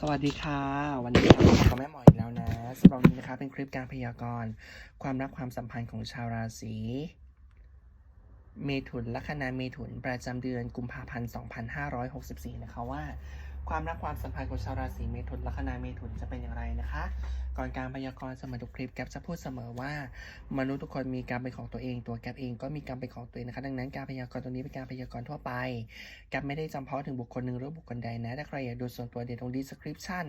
สวัสดีค่ะ วันนี้เราพบกับแม่หมออีกแล้วนะสำหรับวันนี้นะคะ เป็นคลิปการพยากรณ์ ความรักความสัมพันธ์ของชาวราศีเมถุนลัคนาเมถุนประจำเดือนกุมภาพันธ์ 2564 นะคะว่า ความรักความสัมพันธ์ของชาวราศีเมถุนลัคนาเมถุนจะเป็นอย่างไรนะคะ ก่อนการพยากรณ์สมอทุกคลิปแกปจะพูดเสมอว่า มนุษย์ทุกคนมีกรรมเป็นของตัวเอง ตัวแกปเองก็มีกรรมเป็นของตัวเองนะคะ ดังนั้นการพยากรณ์ตัวนี้เป็นการพยากรณ์ทั่วไปแกปไม่ได้จำเพาะถึงบุคคลหนึ่งหรือบุคคลใดนะถ้าใครอยากดูส่วนตัวเดี๋ยวตรงดีสคริปชั่น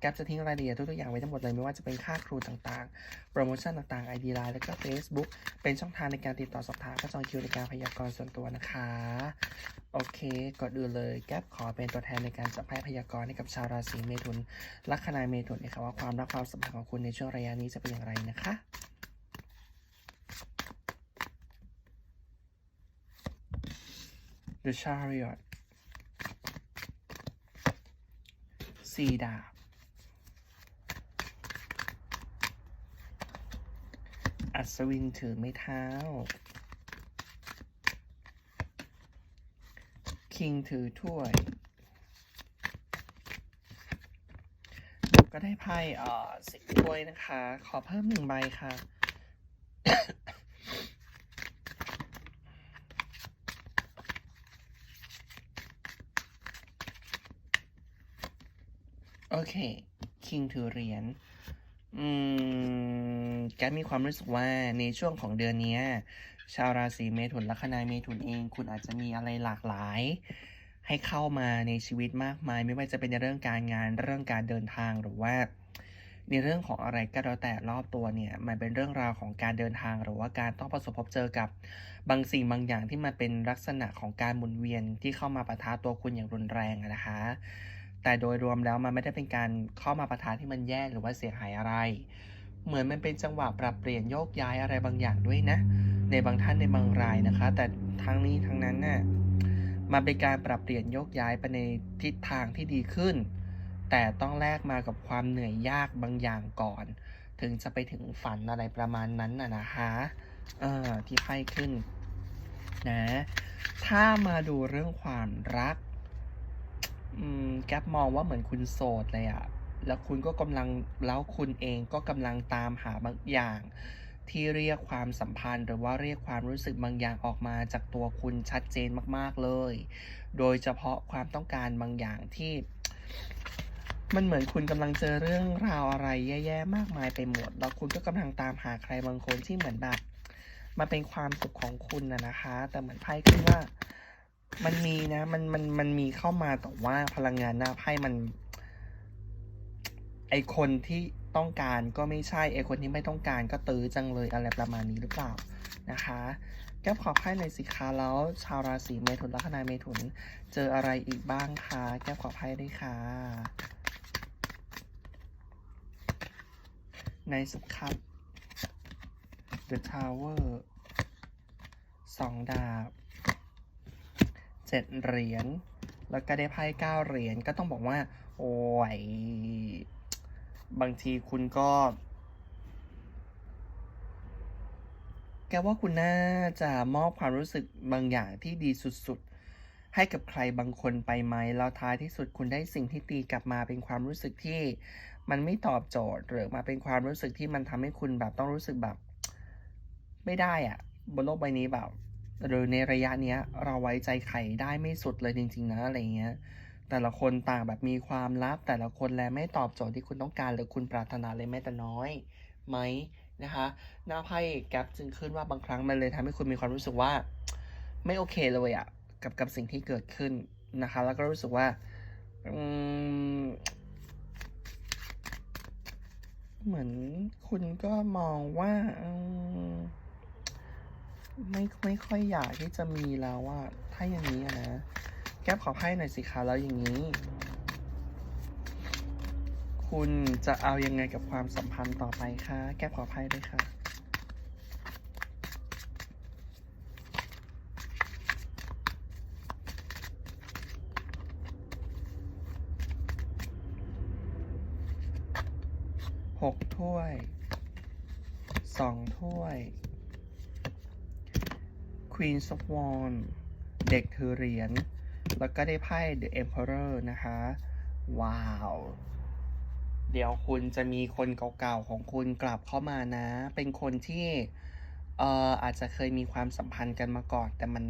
แกปจะทิ้งรายละเอียดทุกๆอย่างไว้ทั้งหมดเลยไม่ว่าจะเป็นค่าครูต่างๆ โปรโมชั่นต่างๆ ID Line แล้วก็ Facebook เป็นช่องทางในการติดต่อสอบถามก็จองคิวในการพยากรณ์ส่วนตัวนะคะ โอเคก่อนอื่นเลยแกปขอเป็นตัวแทนในการจับไพ่พยากรณ์ให้กับชาวราศีเมถุน ลัคนาเมถุนนะครับว่าความรักความสัมพันธ์ของคุณในช่วงระยะนี้จะเป็นอย่างไรนะคะ The Chariot สี่ดาบ อัศวินถือไม้เท้า คิงถือถ้วยก็ได้ไพ่เอ่อสิบถ้วยนะคะ ขอเพิ่มหนึ่งใบค่ะโอเค คิงถือเหรียญ อืมแกมีความรู้สึกว่าในช่วงของเดือนเนี้ยชาวราศีเมถุนลัคนาเมถุนเอง คุณอาจจะมีอะไรหลากหลาย ให้เข้ามาในชีวิตมากมาย ไม่ว่าจะเป็นในเรื่องการงานเรื่องการเดินทางหรือว่า ในเรื่องของอะไรก็แล้วแต่รอบตัวเนี่ย มันเป็นเรื่องราวของการเดินทางหรือว่าการต้องประสบพบเจอกับบางสิ่งบางอย่างที่มันเป็นลักษณะของการหมุนเวียนที่เข้ามาปะทะตัวคุณอย่างรุนแรงนะคะ แต่โดยรวมแล้วมันไม่ได้เป็นการเข้ามาปะทะที่มันแย่หรือว่าเสียหายอะไร เหมือนมันเป็นจังหวะปรับเปลี่ยนโยกย้ายอะไรบางอย่างด้วยนะ ในบางท่านในบางรายนะคะ แต่ทั้งนี้ทั้งนั้นน่ะมันเป็นการปรับเปลี่ยนโยกย้ายไปในทิศทางที่ดีขึ้น แต่ต้องแลกมากับความเหนื่อยยากบางอย่างก่อน ถึงจะไปถึงฝันอะไรประมาณนั้นน่ะนะคะเออที่ไพ่ขึ้นนะ ถ้ามาดูเรื่องความรัก อืมแก๊ปมองว่าเหมือนคุณโสดเลยอะแล้วคุณก็กำลังแล้วคุณเองก็กำลังตามหาบางอย่าง ที่เรียกความสัมพันธ์ หรือว่าเรียกความรู้สึกบางอย่างออกมาจากตัวคุณชัดเจนมาก ๆเลย โดยเฉพาะความต้องการบางอย่างที่ มันเหมือนคุณกำลังเจอเรื่องราวอะไรแย่ๆมากมายไปหมด แล้วคุณก็กำลังตามหาใครบางคนที่เหมือนแบบมาเป็นความสุขของคุณนะนะคะ แต่เหมือนไพ่ขึ้นว่า มันมีนะมันมันมันมีเข้ามาแต่ว่าพลังงานหน้าไพ่มัน ไอคนที่ต้องการก็ไม่ใช่ไอคนที่ไม่ต้องการก็ตื้อจังเลยอะไรประมาณนี้หรือเปล่านะคะแก้วขอไพ่ในอยสิคะแล้ว ชาวราศีเมถุนลัคนาเมถุน เจออะไรอีกบ้างคะแก้วขอไพ่ด้วยค่ะในสุขครับ The Tower สองดาบ เจ็ดเหรียญแล้วก็ได้ไพ่เก้าเหรียญก็ต้องบอกว่า โอ้ย บางทีคุณก็ แกว่าคุณน่าจะมอบความรู้สึกบางอย่างที่ดีสุดๆ ให้กับใครบางคนไปไหม แล้วท้ายที่สุดคุณได้สิ่งที่ตีกลับมาเป็นความรู้สึกที่มันไม่ตอบโจทย์หรือมาเป็นความรู้สึกที่มันทำให้คุณแบบต้องรู้สึกแบบ ไม่ได้อะบนโลกใบนี้แบบ หรือในระยะเนี้ยเราไว้ใจใครได้ไม่สุดเลยจริง ๆ นะอะไรเงี้ย แต่ละคนต่างแบบมีความลับแต่ละคนแลไม่ตอบโจทย์ที่คุณต้องการหรือคุณปรารถนาเลยแม้แต่น้อยไหมนะคะหน้าไพ่แก๊ปจึงขึ้นว่าบางครั้งมันเลยทำให้คุณมีความรู้สึกว่า ไม่โอเคเลยอะกับกับสิ่งที่เกิดขึ้นนะคะ แล้วก็รู้สึกว่าเหมือนคุณก็มองว่า ไม่ไม่ค่อยอยากที่จะมีแล้วว่าถ้าอย่างนี้นะ แก้วขอไพ่หน่อยสิคะแล้วอย่างนี้ คุณจะเอายังไงกับความสัมพันธ์ต่อไปคะแก้วขอไพ่ด้วยค่ะหกถ้วยสองถ้วย Queen of Wands เด็กถือเหรียญ แล้วก็ได้ไพ่ The Emperor นะคะ ว้าว เดี๋ยวคุณจะมีคนเก่าๆของคุณกลับเข้ามานะ เป็นคนที่เอ่ออาจจะเคยมีความสัมพันธ์กันมาก่อน แต่มัน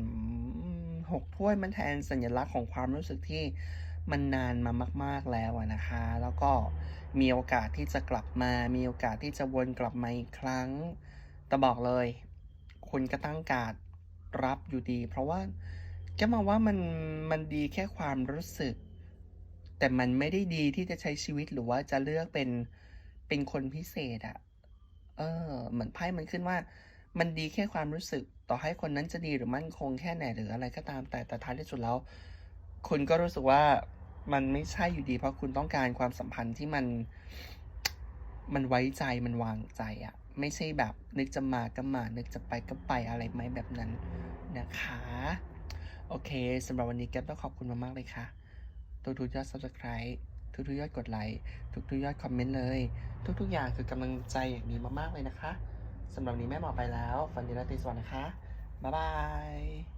หกถ้วยมันแทนสัญลักษณ์ของความรู้สึกที่มันนานมามาก ๆแล้วนะคะ แล้วก็มีโอกาสที่จะกลับมา มีโอกาสที่จะวนกลับมาอีกครั้ง แต่บอกเลย คุณก็ตั้งการด รับอยู่ดี เพราะว่าแกมองว่ามันมันดีแค่ความรู้สึก แต่มันไม่ได้ดีที่จะใช้ชีวิตหรือว่าจะเลือกเป็นเป็นคนพิเศษอะเออ เหมือนไพ่มันขึ้นว่า มันดีแค่ความรู้สึก ต่อให้คนนั้นจะดีหรือมั่นคงแค่ไหนหรืออะไรก็ตามแต่แต่ท้ายที่สุดแล้ว คุณก็รู้สึกว่ามันไม่ใช่อยู่ดี เพราะคุณต้องการความสัมพันธ์ที่มัน มันไว้ใจมันวางใจอะ ไม่ใช่แบบ นึกจะมาก็มา นึกจะไปก็ไปอะไรไหมแบบนั้นนะคะ โอเคสำหรับวันนี้แก๊ปต้องขอบคุณมากๆเลยค่ะ ทุกๆยอด Subscribe ทุกทุกยอดกดไลค์ ทุกทุกยอดคอมเมนต์เลย ทุกๆอย่างคือกำลังใจอย่างดีมากๆเลยนะคะสำหรับวันนี้แม่หมอไปแล้ว ฝันดีราตรีสวัสดิ์นะคะ บ๊ายบาย